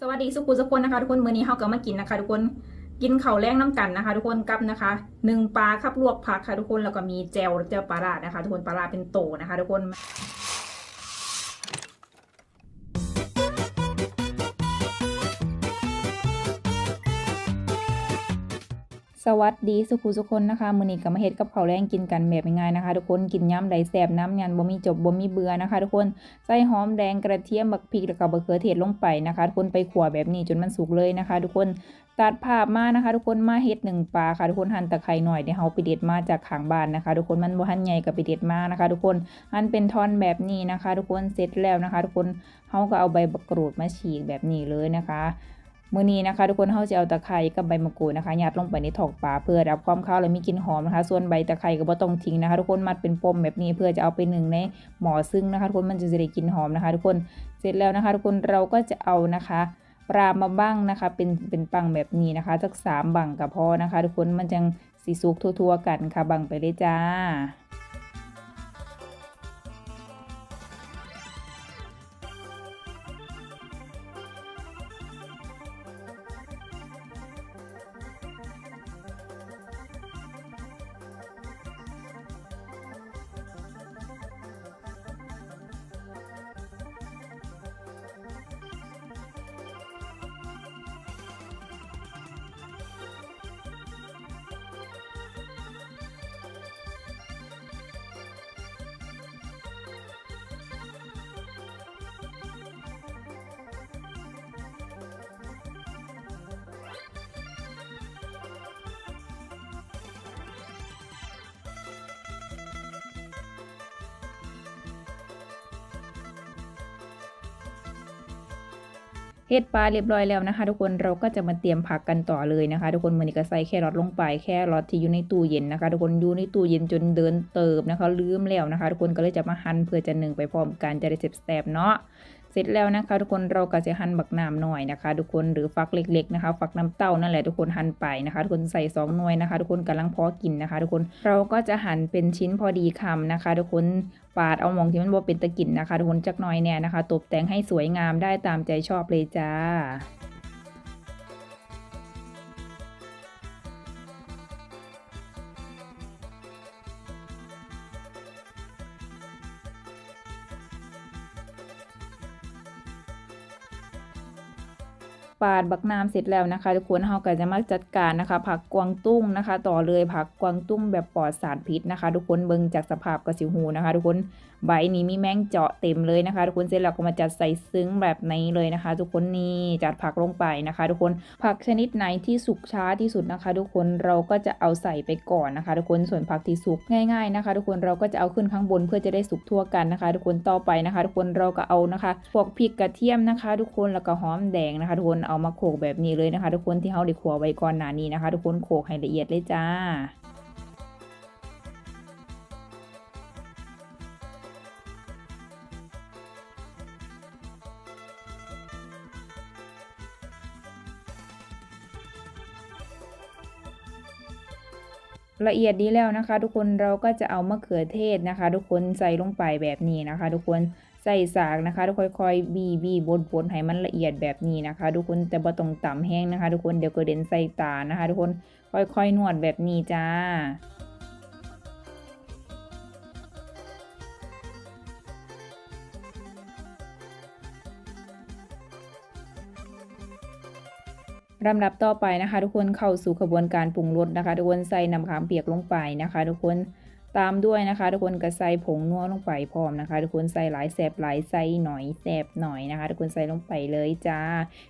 สวัสดีสุขุสุคนนะคะทุกคนมื้อนี้เฮาก็มากินนะคะ ทุกคนกินข้าวแรงน้ำกันนะคะ ทุกคนกับนะคะหนึ่งปลาครับลวกผักค่ะทุกคนแล้วก็มีแจวแจวปลาดนะคะ ทุกคนปลาร้าเป็นโตนะคะ ทุกคน วัสดีสุขุสุคนนะคะมือนี้ก็มาเฮ็ดกับข้าวแรงกินกันแบบง่ายๆนะคะ ทุกคนกินย่ำใดแซ่บน้ำยันบ่มีจบบ่มีเบื่อนะคะ ทุกคนใส่หอมแดงกระเทียมบักพริกแล้วก็บักเขือเทศลงไปนะคะ ทุกคนไปขั่วแบบนี้จนมันสุกเลยนะคะ ทุกคนตัดภาพมานะคะ ทุกคนมาเฮ็ดหนึ่งปลาค่ะทุกคนหั่นตะไคร้หน่อยเดี๋ยวเฮาไปเด็ดมาจากขางบ้านนะคะ ทุกคนมันบ่หั่นใหญ่ก็ไปเด็ดมานะคะ ทุกคนหั่นเป็นท่อนแบบนี้นะคะ ทุกคนเสร็จแล้วนะคะ ทุกคนเฮาก็เอาใบบักกรูดมาฉีกแบบนี้เลยนะคะ มื้อนี้นะคะ ทุกคนเฮาจะเอาตะไคร้กับใบมะกรูดนะคะยัดลงไปในถอกปลาเพื่อรับความคาวและมีกลิ่นหอมนะคะ ส่วนใบตะไคร้ก็บ่ต้องทิ้งนะคะ ทุกคนมัดเป็นปมแบบนี้เพื่อจะเอาไปหนึ่งในหม้อซึ่งนะคะ ทุกคนมันจะได้กลิ่นหอมนะคะ ทุกคนเสร็จแล้วนะคะ ทุกคนเราก็จะเอานะคะปลามาบ้างนะคะ เป็นเป็นปังแบบนี้นะคะสักสามบังก็พอนะคะ ทุกคนมันจังสิสุกทั่วๆกันค่ะบังไปเลยจ้า เฮ็ดปลาเรียบร้อยแล้วนะคะ ทุกคนเราก็จะมาเตรียมผักกันต่อเลยนะคะ ทุกคนมือนี้ก็ใส่แครอทลงไปแครอทที่อยู่ในตู้เย็นนะคะ ทุกคนอยู่ในตู้เย็นจนเดินเติบนะคะลืมแล้วนะคะ ทุกคนก็เลยจะมาหั่นเพื่อจะนึ่งไปพร้อมกันจะได้แซ่บเนาะ เสร็จแล้วนะคะ ทุกคนเราก็จะหั่นบักน้ำหน่อยนะคะ ทุกคนหรือฟักเล็กๆนะคะ ฟักน้ำเต้านั่นแหละทุกคนหั่นไปนะคะ ทุกคนใส่สองหน่วยนะคะ ทุกคนกำลังพอกินนะคะ ทุกคนเราก็จะหั่นเป็นชิ้นพอดีคำนะคะ ทุกคนปาดเอาหมองที่มันบ่เป็นตะกินนะคะ ทุกคนจักหน่อยเนี่ยนะคะ ตกแต่งให้สวยงามได้ตามใจชอบเลยจ้า ปาดบักน้ำเสร็จแล้วนะคะทุกคนเราก็จะมาจัดการนะคะ ผักกวางตุ้งนะคะ ต่อเลยผักกวางตุ้งแบบปลอดสารพิษนะคะ ทุกคนเบิ่งจากสภาพกระสิวหูนะคะ ทุกคนใบนี้มีแมงเจาะเต็มเลยนะคะ ทุกคนเสร็จแล้วก็มาจัดใส่ซึ้งแบบนี้เลยนะคะ ทุกคนนี่จัดผักลงไปนะคะ ทุกคนผักชนิดไหนที่สุกช้าที่สุดนะคะ ทุกคนเราก็จะเอาใส่ไปก่อนนะคะ ทุกคนส่วนผักที่สุกง่ายๆนะคะ ทุกคนเราก็จะเอาขึ้นข้างบนเพื่อจะได้สุกทั่วกันนะคะ ทุกคนต่อไปนะคะ ทุกคนเราก็เอานะคะพวกพริกกระเทียมนะคะ ทุกคนแล้วก็หอมแดงนะคะ ทุกคนเอามาโขกแบบนี้เลยนะคะ ทุกคนที่เราได้ขัวไว้ก่อนหน้านี้นะคะ ทุกคนโขกให้ละเอียดเลยจ้าละเอียดดีแล้วนะคะ ทุกคนเราก็จะเอามะเขือเทศนะคะ ทุกคนใส่ลงไปแบบนี้นะคะ ทุกคน ใส่สากนะคะ ทุกค่อยๆ บีบีบดบดให้มันละเอียดแบบนี้นะคะ ทุกคนแต่บ่ต้องต่ำแห้งนะคะ ทุกคนเดี๋ยวกระเด็นใส่ตานะคะ ทุกคนค่อยๆนวดแบบนี้จ้าลำดับต่อไปนะคะ ทุกคนเข้าสู่กระบวนการปรุงรสนะคะ ทุกคนใส่น้ำขามเปียกลงไปนะคะ ทุกคน ตามด้วยนะคะ ทุกคนก็ใส่ผงนัวลงไปพร้อมนะคะ ทุกคนใส่หลายแสบหลายใส่หน่อยแสบหน่อยนะคะ ทุกคนใส่ลงไปเลยจ้า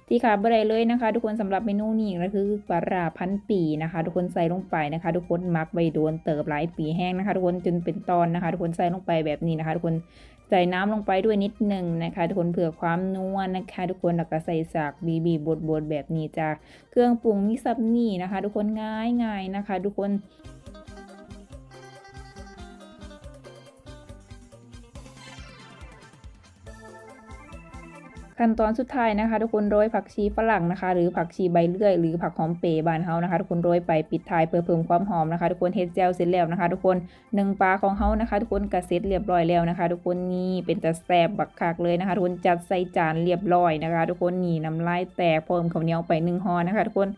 ที่ขาดบ่ได้เลยนะคะ ทุกคนสำหรับเมนูนี้ก็คือปลาราพันปีนะคะ ทุกคนใส่ลงไปนะคะ ทุกคนมักใบโดนเติบหลายปีแห้งนะคะ ทุกคนจนเป็นตอนนะคะ ทุกคนใส่ลงไปแบบนี้นะคะ ทุกคนใส่น้ำลงไปด้วยนิดหนึ่งนะคะ ทุกคนเผื่อความนัวนะคะ ทุกคนแล้วก็ใส่สากบีบีบดบดแบบนี้จ้าเครื่องปรุงมีซับนี่นะคะ ทุกคนง่ายง่ายนะคะ ทุกคน ขั้นตอนสุดท้ายนะคะ ทุกคนโรยผักชีฝรั่งนะคะ หรือผักชีใบเลื่อย หรือผักหอมเป๋บานเฮานะคะ ทุกคนโรยไปปิดท้ายเพื่อเพิ่มความหอมนะคะ ทุกคนเฮ็ดแจ่วเสร็จแล้วนะคะ ทุกคนหนึ่งปลาของเฮานะคะ ทุกคนกระเซ็ตเรียบร้อยแล้วนะคะ ทุกคนนี่เป็นตะแซบบักคักเลยนะคะ ทุกคนจัดใส่จานเรียบร้อยนะคะ ทุกคนนี่น้ำลายแตกเพิ่มข้าวเหนียวไปหนึ่งห่อนะคะ ทุกคน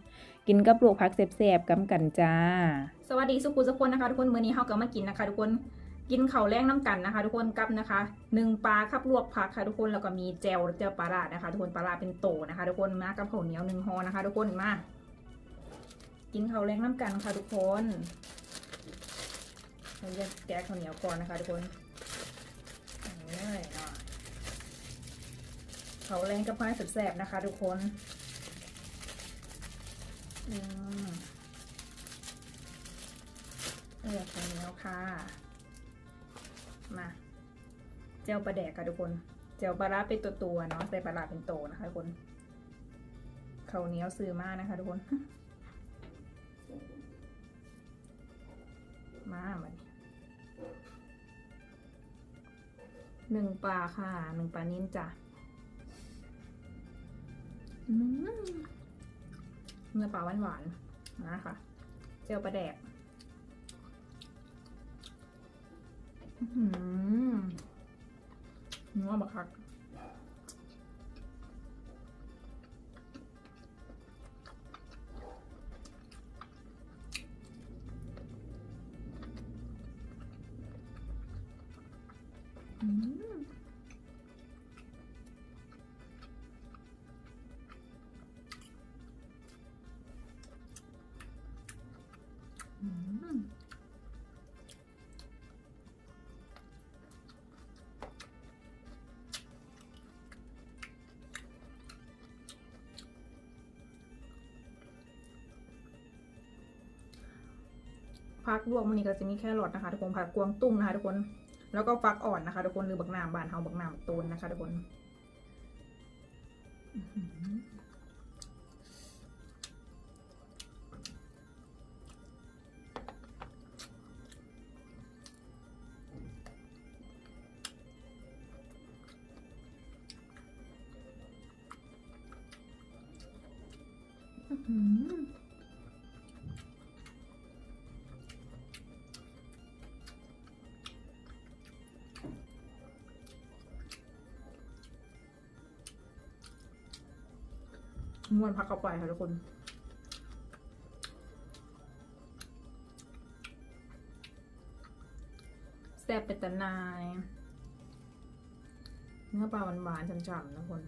กินกับลวกผักแซ่บๆกำกันจ้า สวัสดีสุขุสุคนนะคะ ทุกคนมื้อนี้เฮาก็มากินนะคะ ทุกคน กินเข้าแรงน้ำกันนะคะ ทุกคนกับนะคะหนึ่งปลาครับลวกผักค่ะทุกคนแล้วก็มีแจวเจวปลาร้านะคะ ทุกคนปลาร้าเป็นโตนะคะ ทุกคนมากับข้าวเหนียวหนึ่งห่อนะคะ ทุกคนมา กินเข้าแรงน้ำกันค่ะทุกคนเราจะแกะข้าวเหนียวก่อนนะคะ ทุกคนเอาเลยเนาะข้าแรงกับพายแสบๆนะคะ ทุกคนอืมเออข้าวเหนียวค่ะ มาเจลปลาแดกค่ะทุกคน เจลปลาร้าเป็นตัวตัวๆเนาะใส่ปลาร้าเป็นโตนะคะทุกคนเขาเนียวซื้อมากนะคะทุกคน มามันหนึ่งปลาค่ะหนึ่งปลานิ่มจ้ะอืมเนื้อปลาหวานหวานๆนะค่ะเจลปลาแดก อื้อหือนัวบักคัก ฟักลวกมันนี่ก็จะมีแค่รอทนะคะทุกคนผักกวางตุ้งนะคะทุกคน แล้วก็ฟักอ่อนนะคะ ทุกคนหรือบักหนามบานเฮาบักหนามตูนนะคะ ทุกคน ม้วนพักเข้าไปค่ะทุกคนแซ่บเป็นตะนาย เนื้อปลาหวานๆฉ่ำๆนะทุกคน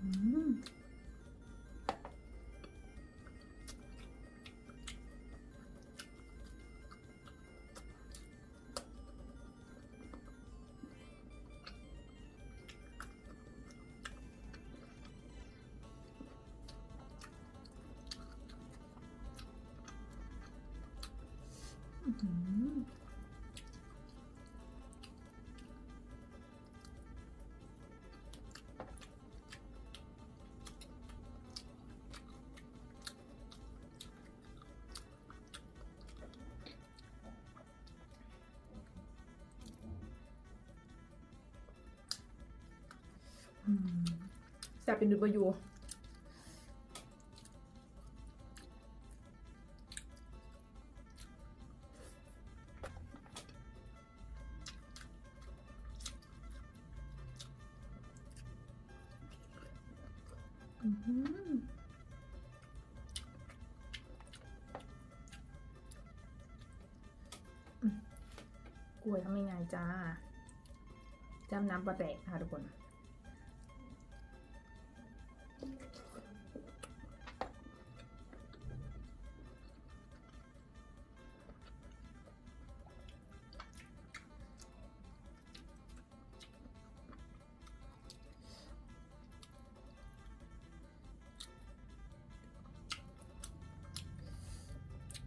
อืม แซ่บเป็นดุบอยู่อื้อหืมกล้วยทำยังไงจ้าจำน้ำปลาแตกนะคะทุกคน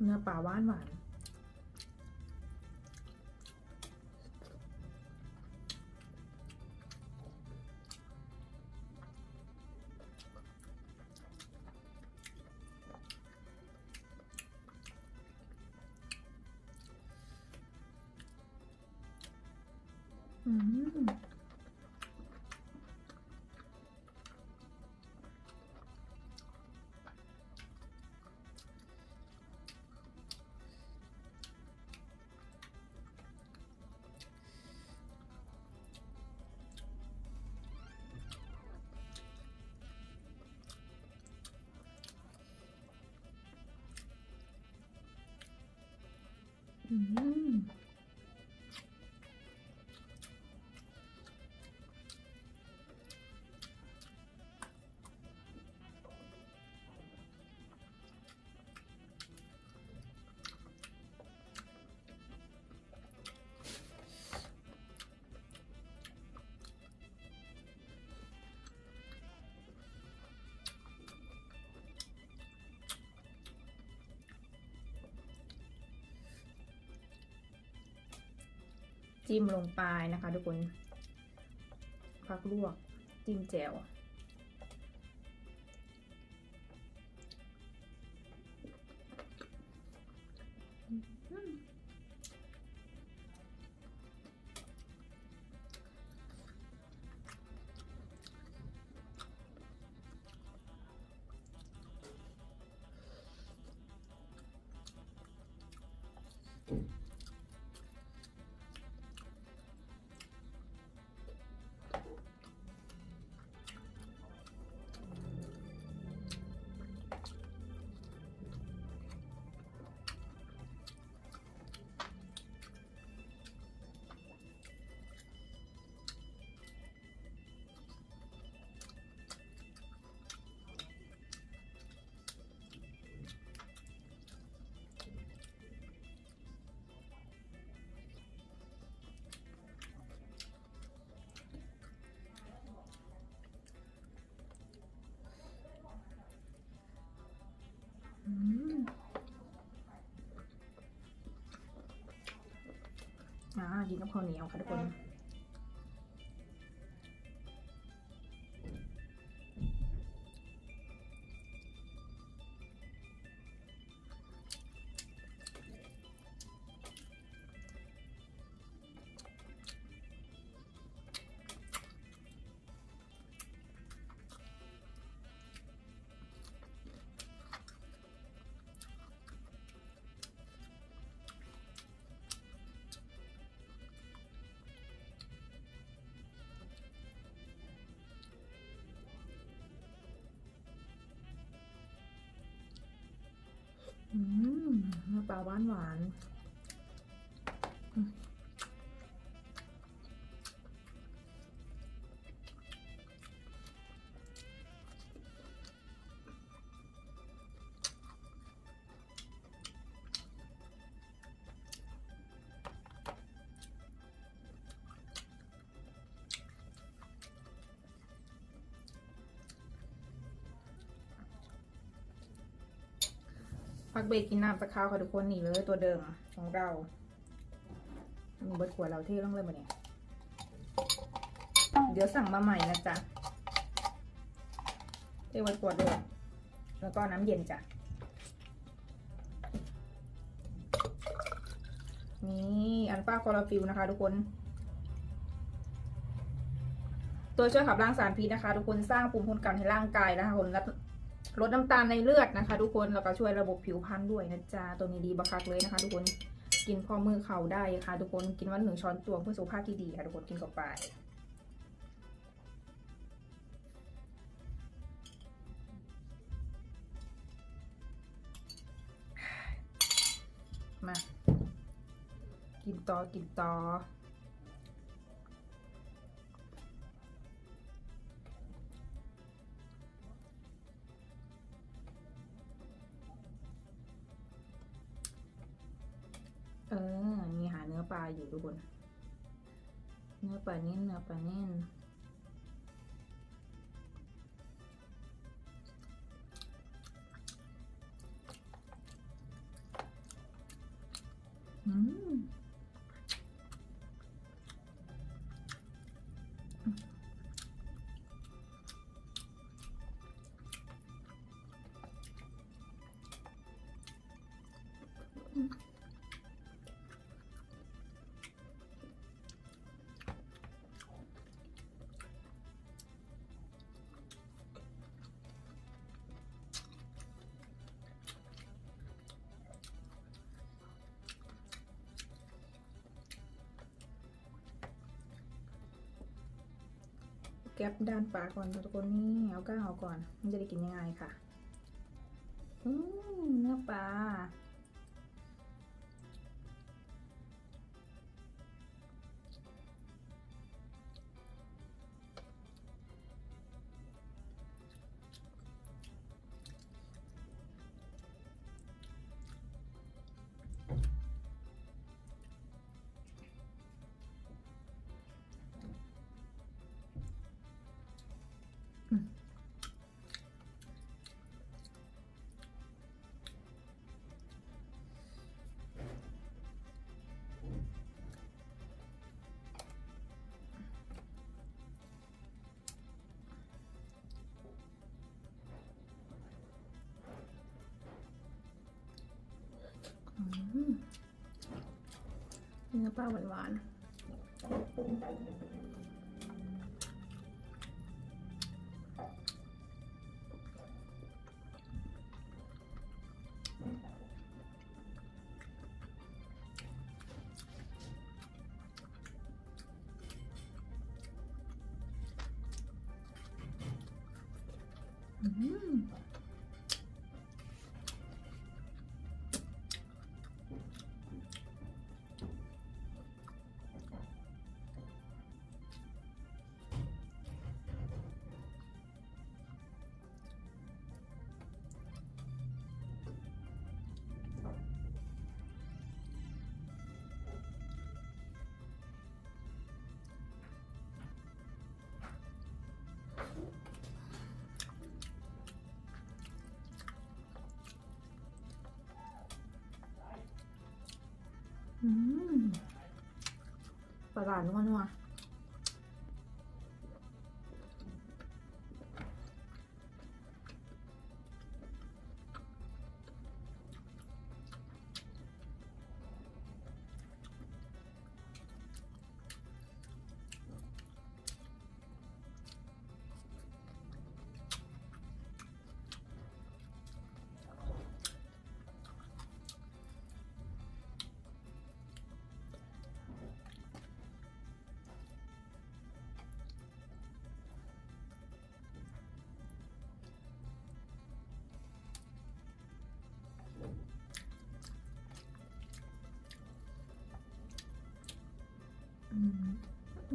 เนื้อปลาหวานหวาน嗯。Mm. อืม จิ้มลงไปนะคะทุกคนพักลวกจิ้มแจ่วอืม กินกับข้าวเหนียวค่ะทุกคน อืมเนื้อปลาหวานหวาน กเบรกกินน้ำสักคราวค่ะทุกคนนี่เลยตัวเดิมของเรามีเบิร์ดขวดเราเท่ลงเลยมาเนี่ยเดี๋ยวสั่งมาใหม่นะจ๊ะเทไว้ขวดด้วยแล้วก็น้ำเย็นจ้ะนี่อันฟ้าคอร์ฟิลนะคะ ทุกคนตัวช่วยขับล้างสารพิษนะคะ ทุกคนสร้างภูมิคุ้มกันให้ร่างกายนะคะคน ลดน้ำตาลในเลือดนะคะ ทุกคนแล้วก็ช่วยระบบผิวพรรณด้วยนะจ๊ะตัวนี้ดีบักคักเลยนะคะ ทุกคนกินพอมือเข่าได้ค่ะ ทุกคนกินวันหนึ่งช้อนตวงเพื่อสุขภาพที่ดีค่ะทุกคนกินเข้าไปมา กินต่อ กินต่อ ปลาอยู่ทุกคน เนื้อปลาแน่นเนื้อปลาแน่น แก๊บด้านปาก่อนทุกคนนี่เอาก้างเอาก่อน มันจะได้กินยังไงค่ะอืมเนื้อปลา เนื้อปลาหวานๆ ปลาหลานนัว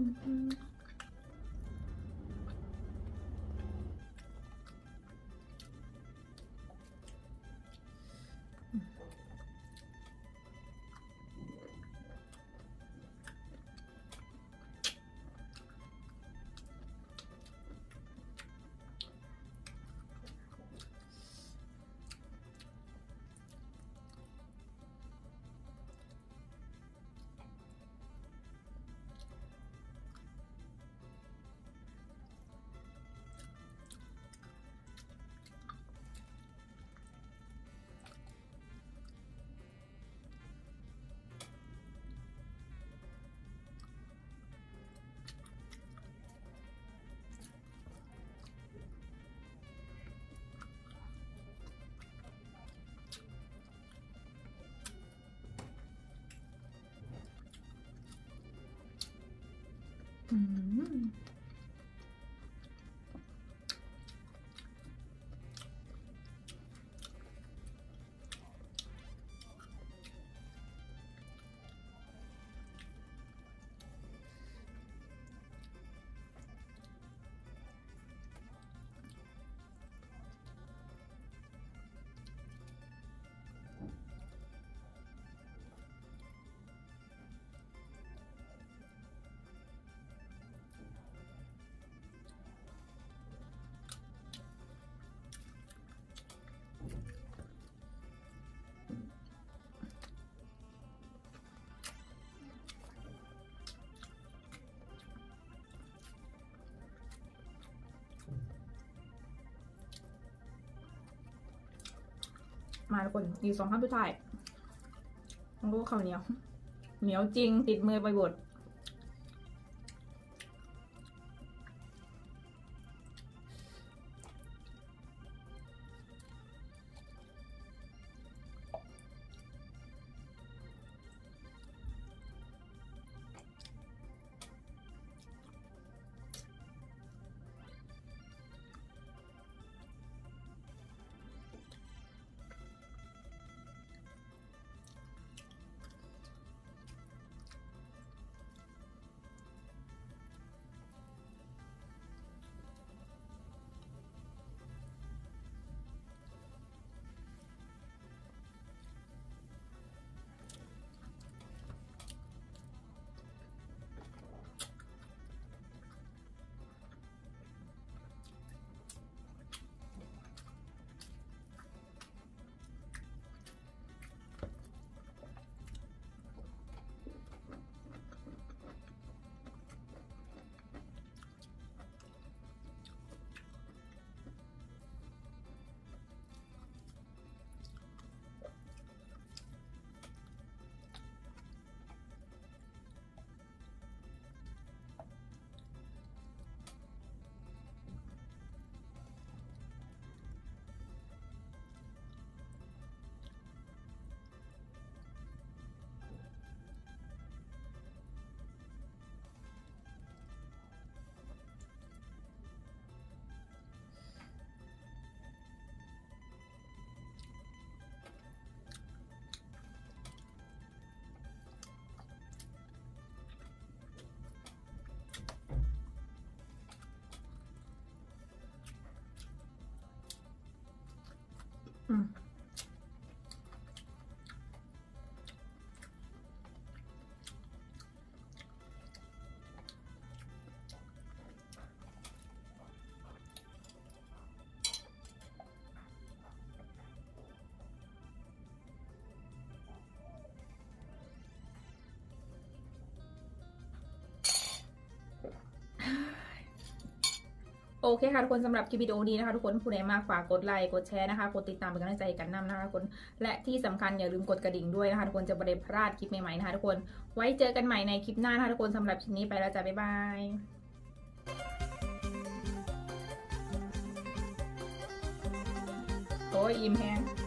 อืม อืม มาทุกคนอีกสองคำสุดท้ายมันก็ข้าวเหนียว เหนียวจริงติดมือไปบดอืมโอ เคค่ะทุกคนสำหรับคลิปวิดีโอนี้นะคะทุกคนผู้ใดมากฝากกดไลค์กดแชร์นะคะกดติดตามเป็นกำลังใจกันนำนะคะทุกคนและที่สำคัญอย่าลืมกดกระดิ่งด้วยนะคะทุกคนจะไม่ได้พลาดคลิปใหม่ๆนะคะทุกคนไว้เจอกันใหม่ในคลิปหน้านะคะทุกคนสำหรับคลิปนี้ไปแล้วจ้ะบ๊ายบายโอ้ยอิ่มแฮง